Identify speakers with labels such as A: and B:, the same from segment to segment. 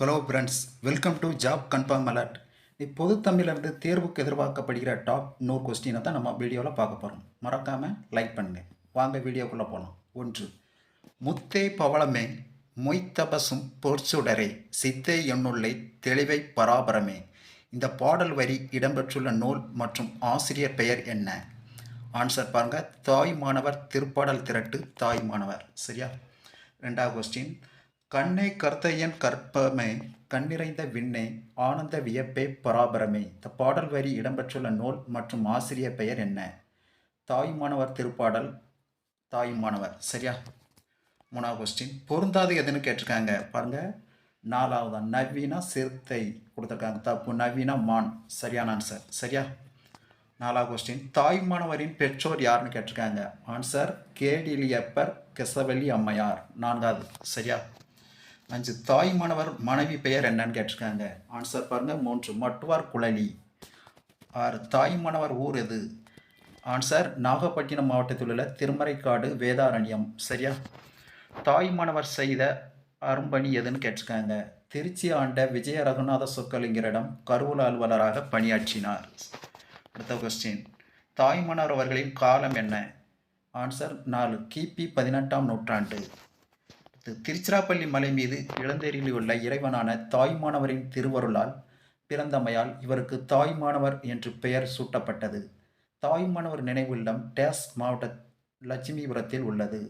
A: hello friends welcome to job confirm alert பொது தமிழிலிருந்து தேர்வுக்கு எதிர்பார்க்கப்படுகிற டாப் நூறு கொஸ்டினை தான் நம்ம வீடியோவில் பார்க்க போகிறோம் மறக்காமல் லைக் பண்ணுங்கள் வாங்க வீடியோக்குள்ளே போகலாம் ஒன்று முத்தே பவளமே மொய்த்தபசும் பொற்சுடரே சித்தே எண்ணுள்ளை தெளிவை பராபரமே இந்த பாடல் வரி இடம்பெற்றுள்ள நூல் மற்றும் ஆசிரியர் பெயர் என்ன ஆன்சர் பாருங்கள் தாய் மாணவர் திருப்பாடல் திரட்டு தாய் மாணவர் சரியா ரெண்டாவது கொஸ்டின் கண்ணே கர்த்தையன் கற்பமே கண்ணிறைந்த விண்ணே ஆனந்த வியப்பே பராபரமே இந்த பாடல் வரி இடம்பெற்றுள்ள நூல் மற்றும் ஆசிரியர் பெயர் என்ன தாய் மாணவர் திருப்பாடல் தாய் மாணவர் சரியா மூணாவது கொஸ்டின் பொருந்தாது எதுன்னு கேட்டிருக்காங்க பாருங்கள் நாலாவதா நவீனா சிறுத்தை கொடுத்துருக்காங்க தப்பு நவீனா மான் சரியான ஆன்சர் சரியா நாலாவது கொஸ்டின் தாய் மாணவரின் பெற்றோர் யாருன்னு கேட்டிருக்காங்க ஆன்சர் கேடிலியப்பர் கெசவல்லி அம்மையார் நான்காவது சரியா அஞ்சு தாய் மாணவர் மனைவி பெயர் என்னன்னு கேட்டிருக்காங்க ஆன்சர் பாருங்கள் மூன்று மட்டுவார் குழலி ஆறு தாய் மாணவர் ஊர் எது ஆன்சர் நாகப்பட்டினம் மாவட்டத்தில் உள்ள திருமறைக்காடு வேதாரண்யம் சரியா தாய் மாணவர் செய்த அரும்பணி எதுன்னு கேட்டிருக்காங்க திருச்சி ஆண்ட விஜய ரகுநாத சொக்கலிங்கரிடம் கருவூல அலுவலராக பணியாற்றினார் அடுத்த கொஸ்டின் தாய் மாணவர் அவர்களின் காலம் என்ன ஆன்சர் நாலு கிபி பதினெட்டாம் நூற்றாண்டு திருச்சிராப்பள்ளி மலை மீது இளந்தேரியில் உள்ள இறைவனான தாய்மானவரின் திருவருளால் பிறந்தமையால் இவருக்கு தாய்மானவர் என்று பெயர் சூட்டப்பட்டது தாய்மானவர் நினைவுள்ளம் டேஸ் மாவட்ட லட்சுமிபுரத்தில் உள்ளது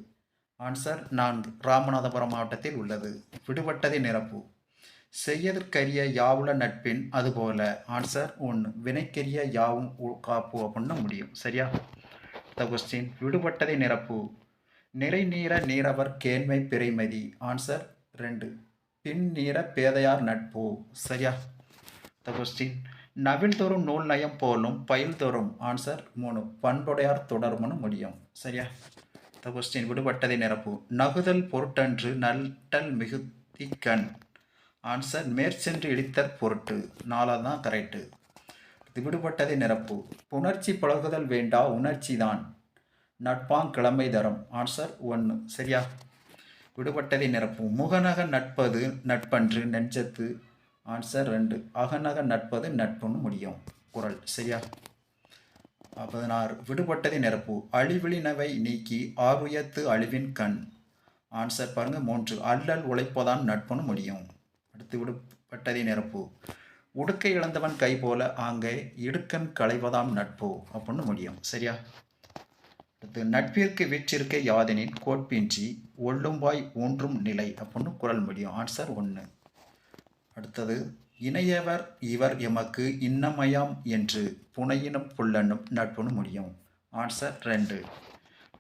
A: ஆன்சர் நான்கு ராமநாதபுரம் மாவட்டத்தில் உள்ளது விடுபட்டதை நிரப்பு செய்யதற்கரிய யாவுல நட்பின் அதுபோல ஆன்சர் ஒன்று வினைக்கரிய யாவும் காப்பு அப்படின்னு முடியும் சரியா த கொஸ்டின் விடுபட்டதை நிரப்பு நிறைநீர நீரவர் கேண்மை பிறைமதி ஆன்சர் ரெண்டு பின் நீர பேதையார் நட்பு சரியா த கொஸ்டின் நவில் தோறும் நூல் நயம் போலும் பயில் தோறும் ஆன்சர் மூணு பண்புடையார் தொடர்மனு முடியும் சரியா த கொஸ்டின் விடுபட்டதை நிரப்பு நகுதல் பொருட்டன்று நல்டல் கண் ஆன்சர் மேற்சென்று இடித்தற் பொருட்டு நாலாவது தான் கரெக்டு விடுபட்டதை நிரப்பு புணர்ச்சி பழகுதல் வேண்டா உணர்ச்சி தான் நட்பாங் கிழமை தரும் ஆன்சர் ஒன்று சரியா விடுபட்டதை நிரப்பும் முகநக நட்பது நட்பன்று நெஞ்சத்து ஆன்சர் ரெண்டு அகநக நட்பது நட்புன்னு முடியும் குரல் சரியா பதினாறு விடுபட்டதை நிரப்பு அழிவிழினவை நீக்கி ஆகுயத்து அழிவின் கண் ஆன்சர் பாருங்கள் மூன்று அல்லல் உழைப்பதான் நட்புன்னு முடியும் அடுத்து விடுபட்டதை நிரப்பு உடுக்கை இழந்தவன் கை போல ஆங்கே இடுக்கன் களைவதாம் நட்பு அப்படின்னு முடியும் சரியா அடுத்து நட்பிற்கு வீற்றிருக்க யாதெனின் கோட்பின்றி ஒள்ளும்பாய் ஊன்றும் நிலை அப்படின்னு குரல் முடியும் ஆன்சர் ஒன்று அடுத்தது இணையவர் இவர் எமக்கு இன்னமயம் என்று புனையினும் புல்லனும் நட்புன்னு முடியும் ஆன்சர் ரெண்டு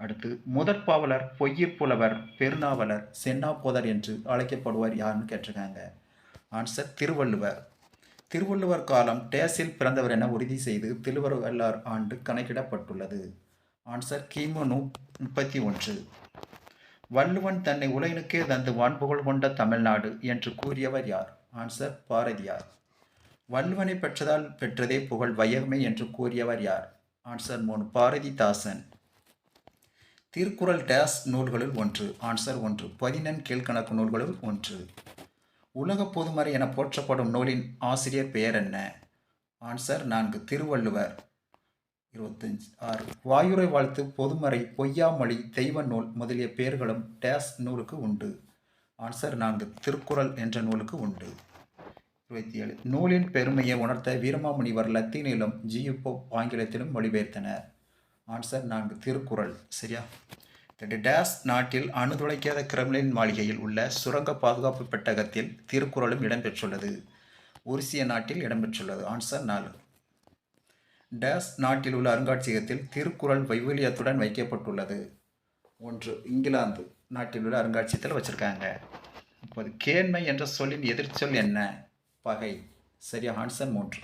A: அடுத்து முதற் பாவலர் பொய்யிற் புலவர் பெருநாவலர் சென்னாப்போதர் என்று அழைக்கப்படுவார் யாருன்னு கேட்டிருக்காங்க ஆன்சர் திருவள்ளுவர் திருவள்ளுவர் காலம் டேஸில் பிறந்தவர் என உறுதி செய்து திருவள்ளுவர் ஆண்டு கணக்கிடப்பட்டுள்ளது ஆன்சர் கிமு நூ முப்பத்தி ஒன்று வள்ளுவன் தன்னை உலகினுக்கே தந்து வான்புகழ் கொண்ட தமிழ்நாடு என்று கூறியவர் யார் ஆன்சர் பாரதியார் வள்ளுவனை பெற்றதால் பெற்றதே புகழ் வையகமே என்று கூறியவர் யார் ஆன்சர் மூணு பாரதிதாசன் திருக்குறள் டேஸ் நூல்களில் ஒன்று ஆன்சர் ஒன்று பதினெண் கீழ்கணக்கு நூல்களில் ஒன்று உலக பொதுமறை என போற்றப்படும் நூலின் ஆசிரியர் பெயர் என்ன ஆன்சர் நான்கு திருவள்ளுவர் இருபத்தஞ்சு ஆறு வாயுரை வாழ்த்து பொதுமறை பொய்யாமொழி தெய்வ நூல் முதலிய பெயர்களும் டேஸ் நூலுக்கு உண்டு ஆன்சர் நான்கு திருக்குறள் என்ற நூலுக்கு உண்டு இருபத்தி ஏழு நூலின் பெருமையை உணர்த்த வீரமாமுனிவர் லத்தீனிலும் ஜியுப்போ ஆங்கிலத்திலும் மொழிபெயர்த்தனர் ஆன்சர் நான்கு திருக்குறள் சரியா ரெண்டு டேஸ் நாட்டில் அணுதுளைக்காத கிரெம்லின் மாளிகையில் உள்ள சுரங்க பாதுகாப்பு பெட்டகத்தில் திருக்குறளும் இடம்பெற்றுள்ளது உருசிய நாட்டில் இடம்பெற்றுள்ளது ஆன்சர் நாலு டேஸ் நாட்டில் உள்ள அருங்காட்சியகத்தில் திருக்குறள் வைவலியத்துடன் வைக்கப்பட்டுள்ளது ஒன்று இங்கிலாந்து நாட்டில் உள்ள அருங்காட்சியத்தில் வச்சுருக்காங்க இப்போது கேண்மை என்ற சொல்லின் எதிர்ச்சொல் என்ன பகை சரியா ஆன்சர் மூன்று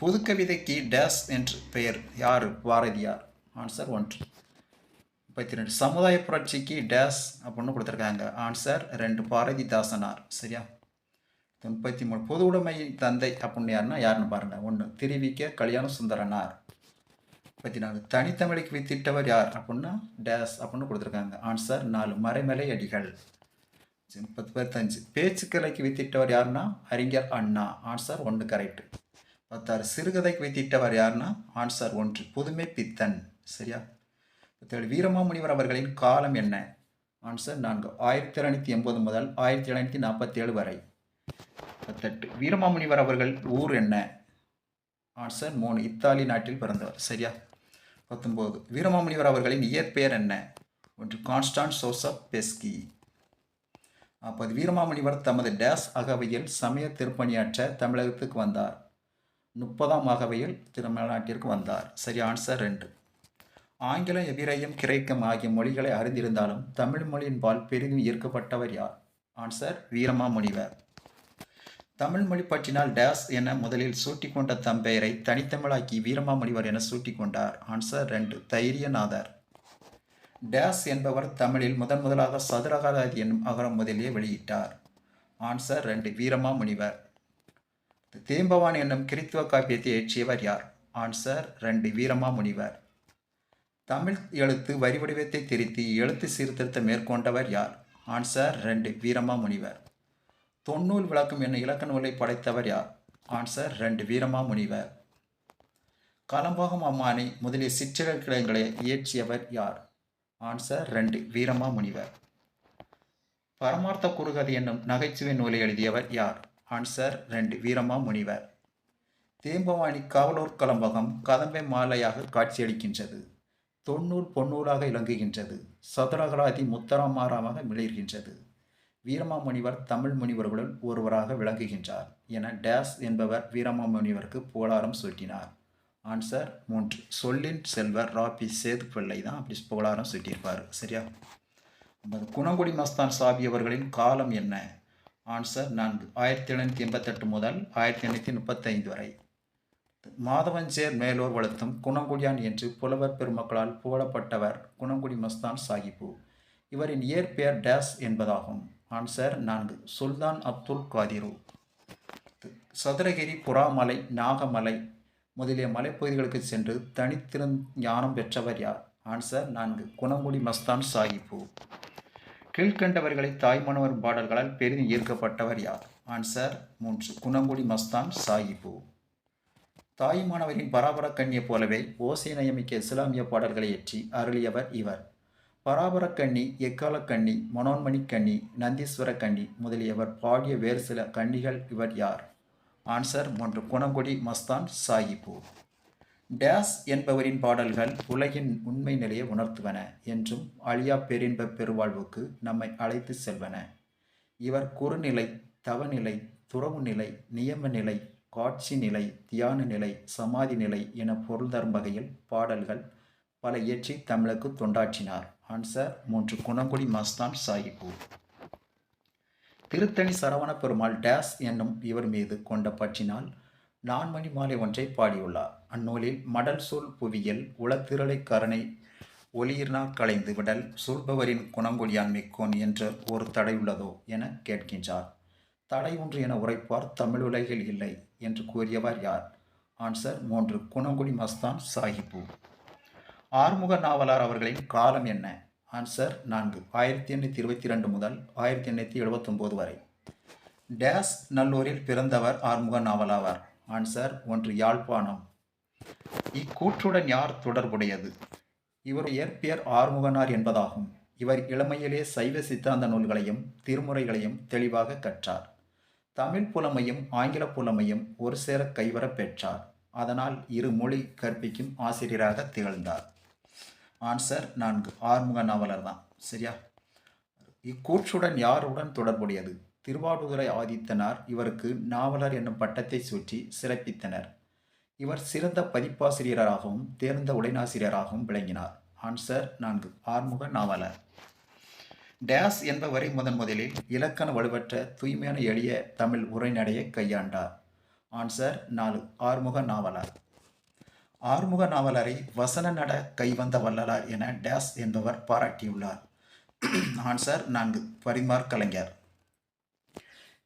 A: புது கவிதைக்கு டேஸ் என்று பெயர் யார் பாரதியார் ஆன்சர் ஒன்று முப்பத்தி ரெண்டு சமுதாய புரட்சிக்கு டேஸ் அப்படின்னு கொடுத்துருக்காங்க ஆன்சர் ரெண்டு பாரதிதாசனார் சரியா முப்பத்தி மூணு பொது உடைமை தந்தை அப்படின்னு யாருன்னா யாருன்னு பாருங்கள் ஒன்று திருவிக்க கல்யாண சுந்தரனார் முப்பத்தி நாலு தனித்தமிழுக்கு வித்திட்டவர் யார் அப்படின்னா டேஸ் அப்படின்னு கொடுத்துருக்காங்க ஆன்சர் நாலு மறைமலை அடிகள் பத்தஞ்சு பேச்சுக்கலைக்கு வித்திட்டவர் யாருன்னா அறிஞர் அண்ணா ஆன்சர் ஒன்று கரெக்ட் பத்தாறு சிறுகதைக்கு வித்திட்டவர் யாருன்னா ஆன்சர் ஒன்று புதுமை பித்தன் சரியா பத்தேழு வீரமாமுனிவர் அவர்களின் காலம் என்ன ஆன்சர் நான்கு ஆயிரத்தி இரநூத்தி எண்பது முதல் ஆயிரத்தி நாற்பத்தி ஏழு வரை பத்தெட்டு வீரமாமுனிவர் அவர்கள் ஊர் என்ன ஆன்சர் மூணு இத்தாலி நாட்டில் பிறந்தவர் சரியா பத்தொம்போது வீரமாமுனிவர் அவர்களின் இயற்பெயர் என்ன ஒன்று கான்ஸ்டான் சோசப் பெஸ்கி அப்போது வீரமாமுனிவர் தமது டேஸ் அகவையில் சமய திருப்பணியாற்ற தமிழகத்துக்கு வந்தார் முப்பதாம் அகவையில் தமிழ்நாட்டிற்கு வந்தார் சரி ஆன்சர் ரெண்டு ஆங்கிலம் எவிரையும் கிரேக்கம் ஆகிய மொழிகளை அறிந்திருந்தாலும் தமிழ் மொழியின் பால் பெரிதும் ஈர்க்கப்பட்டவர் யார் ஆன்சர் வீரமாமுனிவர் தமிழ் மொழி பற்றினால் டேஸ் என முதலில் சூட்டிக்கொண்ட தம்பெயரை தனித்தமிழாக்கி வீரமாமுனிவர் என சூட்டிக்கொண்டார் ஆன்சர் ரெண்டு தைரியநாதர் டேஸ் என்பவர் தமிழில் முதன் முதலாக சதுரகாதி என்னும் அகரம் முதலே வெளியிட்டார் ஆன்சர் ரெண்டு வீரமாமுனிவர் தேம்பவான் என்னும் கிறித்துவ காப்பியத்தை ஏற்றியவர் யார் ஆன்சர் ரெண்டு வீரமாமுனிவர் தமிழ் எழுத்து வரிவடிவத்தை திருத்தி எழுத்து சீர்திருத்தம் மேற்கொண்டவர் யார் ஆன்சர் ரெண்டு வீரமாமுனிவர் தொன்னூல் விளக்கம் என்ன இலக்க நூலை படைத்தவர் யார் ஆன்சர் ரெண்டு வீரமா முனிவர் கலம்பகம் அம்மானி முதலிய கிளங்களை இயற்றியவர் யார் ஆன்சர் ரெண்டு வீரமா முனிவர் பரமார்த்த குறுகதி என்னும் நகைச்சுவை நூலை எழுதியவர் யார் ஆன்சர் ரெண்டு வீரமா முனிவர் தேம்பவாணி காவலூர் கலம்பகம் கதம்பை மாலையாக காட்சியளிக்கின்றது தொன்னூல் பொன்னூலாக இலங்குகின்றது சதுரகராதி முத்தராமாராமாக மிளர்கின்றது வீரமாமுனிவர் தமிழ் முனிவர்களுள் ஒருவராக விளங்குகின்றார் என டேஸ் என்பவர் வீரமாமுனிவருக்கு புகழாரம் சூட்டினார் ஆன்சர் மூன்று சொல்லின் செல்வர் ராபி சேது பிள்ளை தான் அப்படி புகழாரம் சூட்டியிருப்பார் சரியா ஐம்பது குணங்குடி மஸ்தான் சாபி அவர்களின் காலம் என்ன ஆன்சர் நான்கு ஆயிரத்தி எழுநூற்றி எண்பத்தெட்டு முதல் ஆயிரத்தி எண்ணூற்றி முப்பத்தைந்து வரை மாதவஞ்சேர் மேலோர் வளர்த்தும் குணங்குடியான் என்று புலவர் பெருமக்களால் புகழப்பட்டவர் குணங்குடி மஸ்தான் சாஹிப்பு இவரின் இயற்பெயர் டேஸ் என்பதாகும் ஆன்சர் நான்கு சுல்தான் அப்துல் காதிரு சதுரகிரி புறாமலை நாகமலை முதலிய மலைப்பகுதிகளுக்கு சென்று தனித்திறன் ஞானம் பெற்றவர் யார் ஆன்சர் நான்கு குணங்குடி மஸ்தான் சாஹிப்பு கீழ்கண்டவர்களை தாய்மணவர் பாடல்களால் பெரிதும் ஈர்க்கப்பட்டவர் யார் ஆன்சர் மூன்று குணங்குடி மஸ்தான் சாஹிப்பு தாய்மானவரின் பராபர கண்ணியை போலவே ஓசை நியமிக்க இஸ்லாமிய பாடல்களை ஏற்றி அருளியவர் இவர் பராபரக்கண்ணி எக்காலக்கண்ணி நந்தீஸ்வர கண்ணி முதலியவர் பாடிய வேறு சில கண்ணிகள் இவர் யார் ஆன்சர் ஒன்று குணங்குடி மஸ்தான் சாயிபு டேஸ் என்பவரின் பாடல்கள் உலகின் உண்மை நிலையை உணர்த்துவன என்றும் அழியா பெரின்ப பெருவாழ்வுக்கு நம்மை அழைத்து செல்வன இவர் குறுநிலை தவநிலை துறவு நிலை நியம நிலை காட்சி நிலை தியான நிலை சமாதி நிலை என பொருள் தரும் வகையில் பாடல்கள் பல இயற்றி தமிழுக்கு தொண்டாற்றினார் ஆன்சர் மூன்று குணங்குடி மஸ்தான் சாஹிபு திருத்தணி சரவண பெருமாள் டேஸ் என்னும் இவர் மீது கொண்ட பற்றினால் நான்மணி மாலை ஒன்றை பாடியுள்ளார் அந்நூலில் மடல் சூழ் புவியியல் உளத்திரளை கரணை ஒளியினா கலைந்து விடல் சொல்பவரின் குணங்கொழியான்மை கோன் என்ற ஒரு தடை உள்ளதோ என கேட்கின்றார் தடை ஒன்று என உரைப்பார் தமிழ் உலகில் இல்லை என்று கூறியவர் யார் ஆன்சர் மூன்று குணங்குடி மஸ்தான் சாஹிபு ஆறுமுக நாவலார் அவர்களின் காலம் என்ன ஆன்சர் நான்கு ஆயிரத்தி எண்ணூற்றி இருபத்தி ரெண்டு முதல் ஆயிரத்தி எண்ணூற்றி எழுபத்தொம்போது வரை டேஸ் நல்லூரில் பிறந்தவர் ஆறுமுக நாவலாவார் ஆன்சர் ஒன்று யாழ்ப்பாணம் இக்கூற்றுடன் யார் தொடர்புடையது இவர் இயற்பியர் ஆறுமுகனார் என்பதாகும் இவர் இளமையிலே சைவ சித்தாந்த நூல்களையும் திருமுறைகளையும் தெளிவாக கற்றார் தமிழ் புலமையும் ஆங்கில புலமையும் ஒரு சேர கைவரப் பெற்றார் அதனால் இரு மொழி கற்பிக்கும் ஆசிரியராக திகழ்ந்தார் ஆன்சர் நான்கு ஆறுமுக நாவலர் தான் சரியா இக்கூற்றுடன் யாருடன் தொடர்புடையது திருவாடுதுறை ஆதித்தனார் இவருக்கு நாவலர் என்னும் பட்டத்தை சூற்றி சிறப்பித்தனர் இவர் சிறந்த பதிப்பாசிரியராகவும் தேர்ந்த உடைநாசிரியராகவும் விளங்கினார் ஆன்சர் நான்கு ஆறுமுக நாவலர் டேஸ் என்பவரை முதன் முதலில் இலக்கண வலுவற்ற தூய்மையான எளிய தமிழ் உரைநடையை கையாண்டார் ஆன்சர் நாலு ஆறுமுக நாவலர் ஆறுமுக நாவலரை வசன நட கைவந்த வல்லலார் என டேஸ் என்பவர் பாராட்டியுள்ளார் ஆன்சர் நான்கு பரிமார் கலைஞர்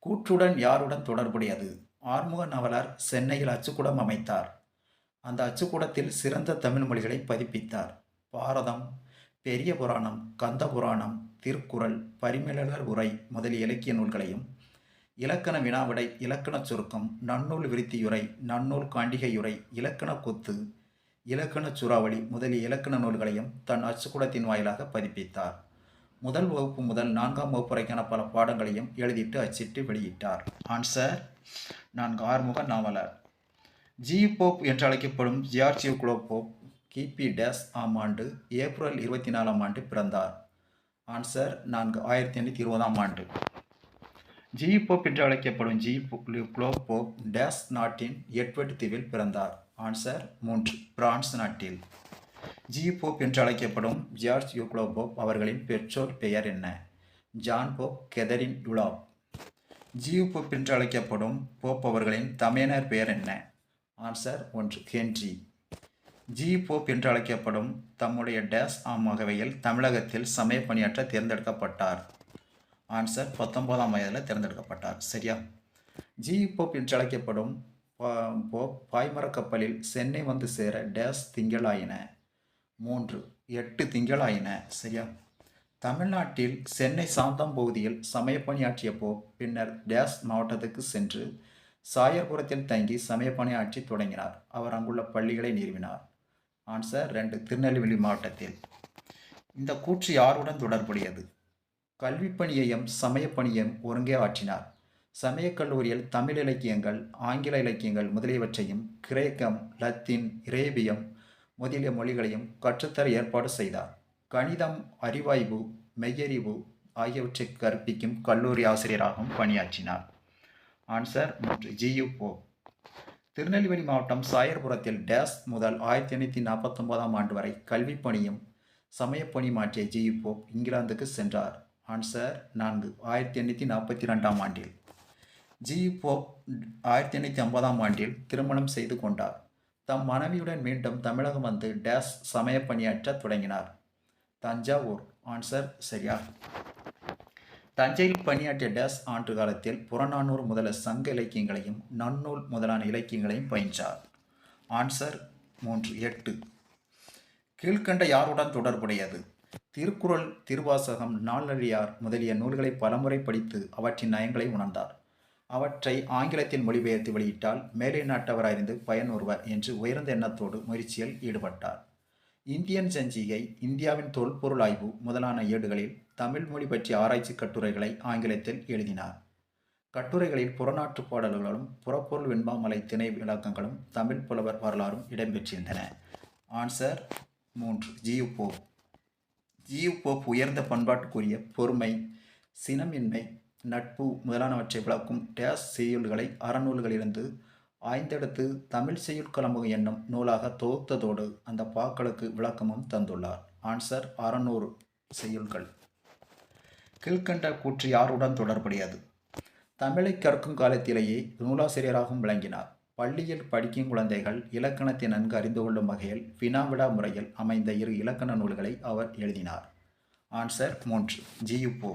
A: கூற்றுடன் யாருடன் தொடர்புடையது ஆறுமுக நாவலர் சென்னையில் அச்சுக்கூடம் அமைத்தார் அந்த அச்சுக்கூடத்தில் சிறந்த தமிழ் மொழிகளை பதிப்பித்தார் பாரதம் பெரிய புராணம் கந்த புராணம் திருக்குறள் பரிமேலர் உரை முதலிய இலக்கிய நூல்களையும் இலக்கண வினாவிடை இலக்கண சுருக்கம் நன்னூல் விருத்தியுரை நன்னூல் காண்டிகையுரை இலக்கண கொத்து இலக்கண சூறாவளி முதலிய இலக்கண நூல்களையும் தன் அச்சுக்கூடத்தின் வாயிலாக பதிப்பித்தார் முதல் வகுப்பு முதல் நான்காம் வரைக்கான பல பாடங்களையும் எழுதிட்டு அச்சிட்டு வெளியிட்டார் ஆன்சர் நான்கு ஆறுமுக நாவலர் ஜி போப் என்று அழைக்கப்படும் ஜியார்ஜியோ குளோபோப் கிபி டேஸ் ஆம் ஆண்டு ஏப்ரல் இருபத்தி நாலாம் ஆண்டு பிறந்தார் ஆன்சர் நான்கு ஆயிரத்தி எண்ணூற்றி இருபதாம் ஆண்டு ஜி என்று அழைக்கப்படும் ஜி போப் டேஸ் நாட்டின் எட்வர்ட் தீவில் பிறந்தார் ஆன்சர் மூன்று பிரான்ஸ் நாட்டில் ஜி போப் என்று அழைக்கப்படும் ஜார்ஜ் யூக்ளோ போப் அவர்களின் பெற்றோர் பெயர் என்ன ஜான் போப் கெதரின் யுலாப் ஜியு போப் என்று அழைக்கப்படும் போப் அவர்களின் தமையனர் பெயர் என்ன ஆன்சர் ஒன்று ஹென்றி ஜி போப் என்று அழைக்கப்படும் தம்முடைய டேஸ் ஆம் வகையில் தமிழகத்தில் சமய பணியாற்ற தேர்ந்தெடுக்கப்பட்டார் ஆன்சர் பத்தொன்பதாம் வயதில் தேர்ந்தெடுக்கப்பட்டார் சரியா ஜி போப் என்று அழைக்கப்படும் போப் பாய்மர கப்பலில் சென்னை வந்து சேர டேஸ் திங்களாயின மூன்று எட்டு திங்களாயின சரியா தமிழ்நாட்டில் சென்னை சாந்தம் பகுதியில் சமய பணியாற்றிய போப் பின்னர் டேஸ் மாவட்டத்துக்கு சென்று சாயபுரத்தில் தங்கி சமய பணியாற்றி தொடங்கினார் அவர் அங்குள்ள பள்ளிகளை நிறுவினார் ஆன்சர் ரெண்டு திருநெல்வேலி மாவட்டத்தில் இந்த கூற்று யாருடன் தொடர்புடையது கல்விப்பணியையும் சமயப்பணியையும் ஒருங்கே ஆற்றினார் சமயக் கல்லூரியில் தமிழ் இலக்கியங்கள் ஆங்கில இலக்கியங்கள் முதலியவற்றையும் கிரேக்கம் லத்தீன் இரேபியம் முதலிய மொழிகளையும் கற்றுத்தர ஏற்பாடு செய்தார் கணிதம் அறிவாய்வு மெய்யறிவு ஆகியவற்றை கற்பிக்கும் கல்லூரி ஆசிரியராகவும் பணியாற்றினார் ஆன்சர் மூன்று ஜியு போ திருநெல்வேலி மாவட்டம் சாயர்புரத்தில் டேஸ் முதல் ஆயிரத்தி எண்ணூற்றி நாற்பத்தொன்பதாம் ஆண்டு வரை கல்விப்பணியும் பணியும் சமயப்பணி மாற்றிய ஜியு போ இங்கிலாந்துக்கு சென்றார் ஆன்சர் நான்கு ஆயிரத்தி எண்ணூற்றி நாற்பத்தி ரெண்டாம் ஆண்டில் ஜி போப் ஆயிரத்தி எண்ணூற்றி ஐம்பதாம் ஆண்டில் திருமணம் செய்து கொண்டார் தம் மனைவியுடன் மீண்டும் தமிழகம் வந்து டேஸ் சமய பணியாற்ற தொடங்கினார் தஞ்சாவூர் ஆன்சர் சரியா தஞ்சையில் பணியாற்றிய டேஸ் ஆண்டு காலத்தில் புறநானூறு முதல சங்க இலக்கியங்களையும் நன்னூல் முதலான இலக்கியங்களையும் பயின்றார் ஆன்சர் மூன்று எட்டு கீழ்கண்ட யாருடன் தொடர்புடையது திருக்குறள் திருவாசகம் நாளழியார் முதலிய நூல்களை பலமுறை படித்து அவற்றின் நயங்களை உணர்ந்தார் அவற்றை ஆங்கிலத்தில் மொழிபெயர்த்து வெளியிட்டால் மேலை நாட்டவராயிருந்து பயனுறுவர் என்று உயர்ந்த எண்ணத்தோடு முயற்சியில் ஈடுபட்டார் இந்தியன் சஞ்சிகை இந்தியாவின் தொல்பொருள் ஆய்வு முதலான ஏடுகளில் தமிழ் மொழி பற்றிய ஆராய்ச்சி கட்டுரைகளை ஆங்கிலத்தில் எழுதினார் கட்டுரைகளில் புறநாற்று பாடல்களும் புறப்பொருள் வெண்பாமலை திணை விளக்கங்களும் தமிழ் புலவர் வரலாறும் இடம்பெற்றிருந்தன ஆன்சர் மூன்று ஜியு ஈவ்போப் உயர்ந்த பண்பாட்டுக்குரிய பொறுமை சினமின்மை நட்பு முதலானவற்றை விளக்கும் டேஸ் செய்யுள்களை அறநூல்களிலிருந்து ஆய்ந்தெடுத்து தமிழ் செய்யுள் கலம்பு என்னும் நூலாக தொகுத்ததோடு அந்த பாக்களுக்கு விளக்கமும் தந்துள்ளார் ஆன்சர் அறநூறு செய்யுள்கள் கீழ்கண்ட கூற்று யாருடன் தொடர்புடையது தமிழை கற்கும் காலத்திலேயே நூலாசிரியராகவும் விளங்கினார் பள்ளியில் படிக்கும் குழந்தைகள் இலக்கணத்தை நன்கு அறிந்து கொள்ளும் வகையில் வினாவிடா முறையில் அமைந்த இரு இலக்கண நூல்களை அவர் எழுதினார் ஆன்சர் மூன்று ஜியுப்போ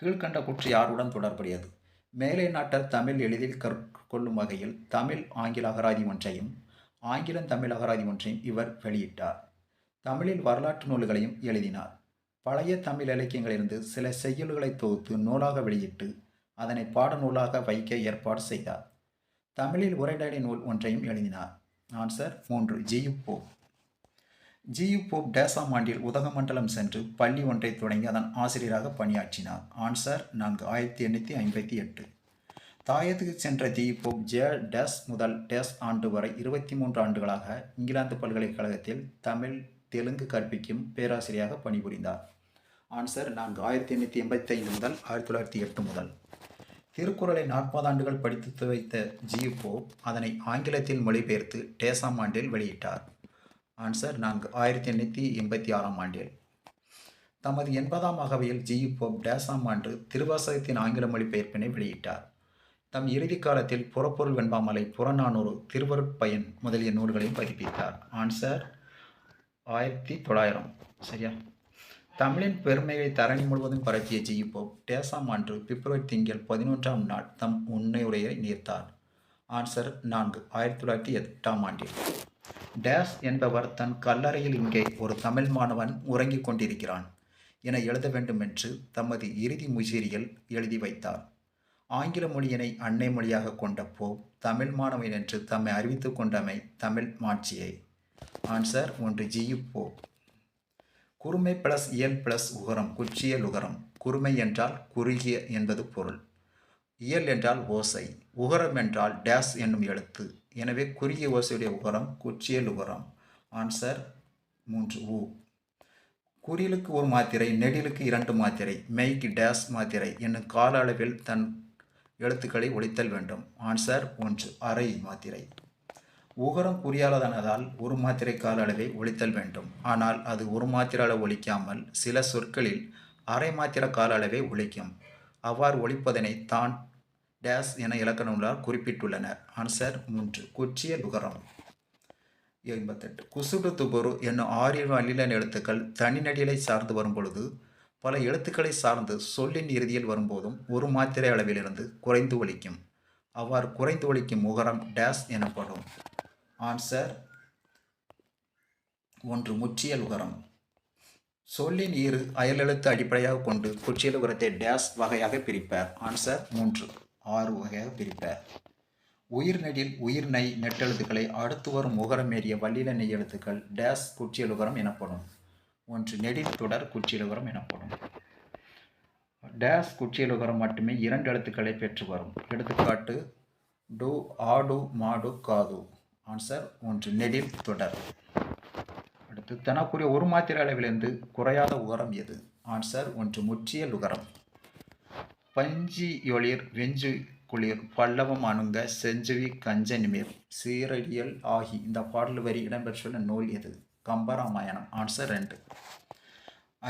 A: கீழ்கண்ட குற்று யாருடன் தொடர்புடையது மேலை நாட்டர் தமிழ் எளிதில் கற்கொள்ளும் வகையில் தமிழ் ஆங்கில அகராதி ஒன்றையும் ஆங்கிலம் தமிழ் அகராதி ஒன்றையும் இவர் வெளியிட்டார் தமிழில் வரலாற்று நூல்களையும் எழுதினார் பழைய தமிழ் இலக்கியங்களிலிருந்து சில செய்யுள்களை தொகுத்து நூலாக வெளியிட்டு அதனை பாடநூலாக வைக்க ஏற்பாடு செய்தார் தமிழில் உரைநடை நூல் ஒன்றையும் எழுதினார் ஆன்சர் மூன்று ஜியு போப் ஜியு போப் டேசாம் ஆண்டில் உதகமண்டலம் சென்று பள்ளி ஒன்றை தொடங்கி அதன் ஆசிரியராக பணியாற்றினார் ஆன்சர் நான்கு ஆயிரத்தி எண்ணூற்றி ஐம்பத்தி எட்டு தாயத்துக்கு சென்ற ஜியு போப் ஜே டேஸ் முதல் டேஸ் ஆண்டு வரை இருபத்தி மூன்று ஆண்டுகளாக இங்கிலாந்து பல்கலைக்கழகத்தில் தமிழ் தெலுங்கு கற்பிக்கும் பேராசிரியராக பணிபுரிந்தார் ஆன்சர் நான்கு ஆயிரத்தி எண்ணூற்றி எண்பத்தி ஐந்து முதல் ஆயிரத்தி தொள்ளாயிரத்தி எட்டு முதல் திருக்குறளை நாற்பதாண்டுகள் படித்து வைத்த ஜிபோ அதனை ஆங்கிலத்தில் மொழிபெயர்த்து டேசாம் ஆண்டில் வெளியிட்டார் ஆன்சர் நான்கு ஆயிரத்தி எண்ணூற்றி எண்பத்தி ஆறாம் ஆண்டில் தமது எண்பதாம் அகவையில் ஜி போப் டேசாம் ஆண்டு திருவாசகத்தின் ஆங்கில மொழிபெயர்ப்பினை வெளியிட்டார் தம் இறுதி காலத்தில் புறப்பொருள் வெண்பாமலை புறநானூறு திருவருட்பயன் முதலிய நூல்களையும் பதிப்பித்தார் ஆன்சர் ஆயிரத்தி தொள்ளாயிரம் சரியா தமிழின் பெருமைகளை தரணி முழுவதும் பரப்பிய ஜியிப்போ டேசாம் ஆண்டு பிப்ரவரி திங்கள் பதினொன்றாம் நாள் தம் உண்மையுடைய நீர்த்தார் ஆன்சர் நான்கு ஆயிரத்தி தொள்ளாயிரத்தி எட்டாம் ஆண்டில் டேஸ் என்பவர் தன் கல்லறையில் இங்கே ஒரு தமிழ் மாணவன் உறங்கிக் கொண்டிருக்கிறான் என எழுத வேண்டும் என்று தமது இறுதி முசிறியில் எழுதி வைத்தார் ஆங்கில மொழியினை அன்னை மொழியாக கொண்ட போ தமிழ் மாணவன் என்று தம்மை அறிவித்து கொண்டமை தமிழ் மாட்சியை ஆன்சர் ஒன்று ஜியு போ குருமை பிளஸ் இயல் பிளஸ் உகரம் குச்சிய லுகரம் குருமை என்றால் குறுகிய என்பது பொருள் இயல் என்றால் ஓசை உகரம் என்றால் டேஸ் என்னும் எழுத்து எனவே குறுகிய ஓசையுடைய உகரம் குச்சிய லுகரம் ஆன்சர் மூன்று ஊ குறிலுக்கு ஒரு மாத்திரை நெடிலுக்கு இரண்டு மாத்திரை மெய்க்கு டேஸ் மாத்திரை என்னும் கால அளவில் தன் எழுத்துக்களை ஒழித்தல் வேண்டும் ஆன்சர் ஒன்று அரை மாத்திரை உகரம் குறியாலதானதால் ஒரு மாத்திரை கால அளவை ஒழித்தல் வேண்டும் ஆனால் அது ஒரு மாத்திர அளவு ஒழிக்காமல் சில சொற்களில் அரை மாத்திர கால அளவை ஒழிக்கும் அவ்வாறு ஒழிப்பதனை தான் டேஸ் என இலக்கண குறிப்பிட்டுள்ளனர் ஆன்சர் மூன்று கொச்சிய உகரம் எண்பத்தெட்டு குசுடு துபுரு என்னும் ஆறிரு அல்லிலன் எழுத்துக்கள் தனிநடிகளை சார்ந்து வரும் பொழுது பல எழுத்துக்களை சார்ந்து சொல்லின் இறுதியில் வரும்போதும் ஒரு மாத்திரை அளவிலிருந்து குறைந்து ஒழிக்கும் அவ்வாறு குறைந்து ஒழிக்கும் முகரம் டேஸ் எனப்படும் ஆன்சர் ஒன்று முச்சியல் உகரம் சொல்லின் இரு அயலெழுத்து அடிப்படையாக கொண்டு குச்சியல் உகரத்தை டேஸ் வகையாக பிரிப்பார் ஆன்சர் மூன்று ஆறு வகையாக பிரிப்பார் உயிர்நெடில் உயிர்நை நெட்டெழுத்துக்களை அடுத்து வரும் உகரம் ஏறிய வள்ளில நெய் எழுத்துக்கள் டேஸ் உகரம் எனப்படும் ஒன்று நெடில் தொடர் உகரம் எனப்படும் டேஸ் உகரம் மட்டுமே இரண்டு எழுத்துக்களை பெற்று வரும் எடுத்துக்காட்டு டு ஆடு மாடு காது ஆன்சர் ஒன்று நெடில் தொடர் அடுத்து தனக்குரிய ஒரு மாத்திரை அளவிலிருந்து குறையாத உகரம் எது ஆன்சர் ஒன்று முற்றிய உகரம் பஞ்சி ஒளிர் வெஞ்சு குளிர் பல்லவம் அணுங்க செஞ்சுவி கஞ்சனிமீர் சீரடியல் ஆகி இந்த பாடல் வரி இடம்பெற்றுள்ள நூல் எது கம்பராமாயணம் ஆன்சர் ரெண்டு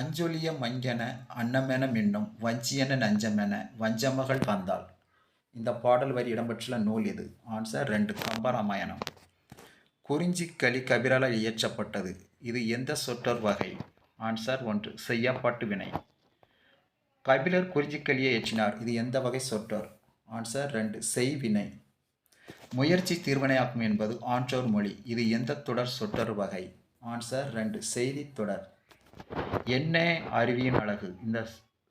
A: அஞ்சொலிய மஞ்சன அன்னமென மின்னும் வஞ்சியன நஞ்சமென வஞ்சமகள் வந்தாள் இந்த பாடல் வரி இடம்பெற்றுள்ள நூல் எது ஆன்சர் ரெண்டு கம்பராமாயணம் குறிஞ்சிக்களி கபிரால் இயற்றப்பட்டது இது எந்த சொற்றொர் வகை ஆன்சர் ஒன்று செய்யப்பாட்டு வினை கபிலர் குறிஞ்சிக்கலியை இயற்றினார் இது எந்த வகை சொற்றொர் ஆன்சர் ரெண்டு செய்வினை முயற்சி தீர்வினையாக்கும் என்பது ஆன்றோர் மொழி இது எந்த தொடர் சொற்றொர் வகை ஆன்சர் ரெண்டு செய்தி தொடர் என்ன அருவியின் அழகு இந்த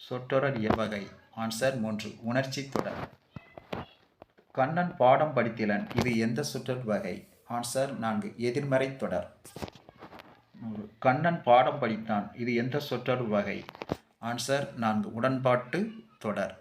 A: சொற்றொடர் எவ்வகை ஆன்சர் மூன்று உணர்ச்சி தொடர் கண்ணன் பாடம் படித்திலன் இது எந்த சுற்றல் வகை ஆன்சர் நான்கு எதிர்மறை தொடர் கண்ணன் பாடம் படித்தான் இது எந்த சொற்றொடர் வகை ஆன்சர் நான்கு உடன்பாட்டு தொடர்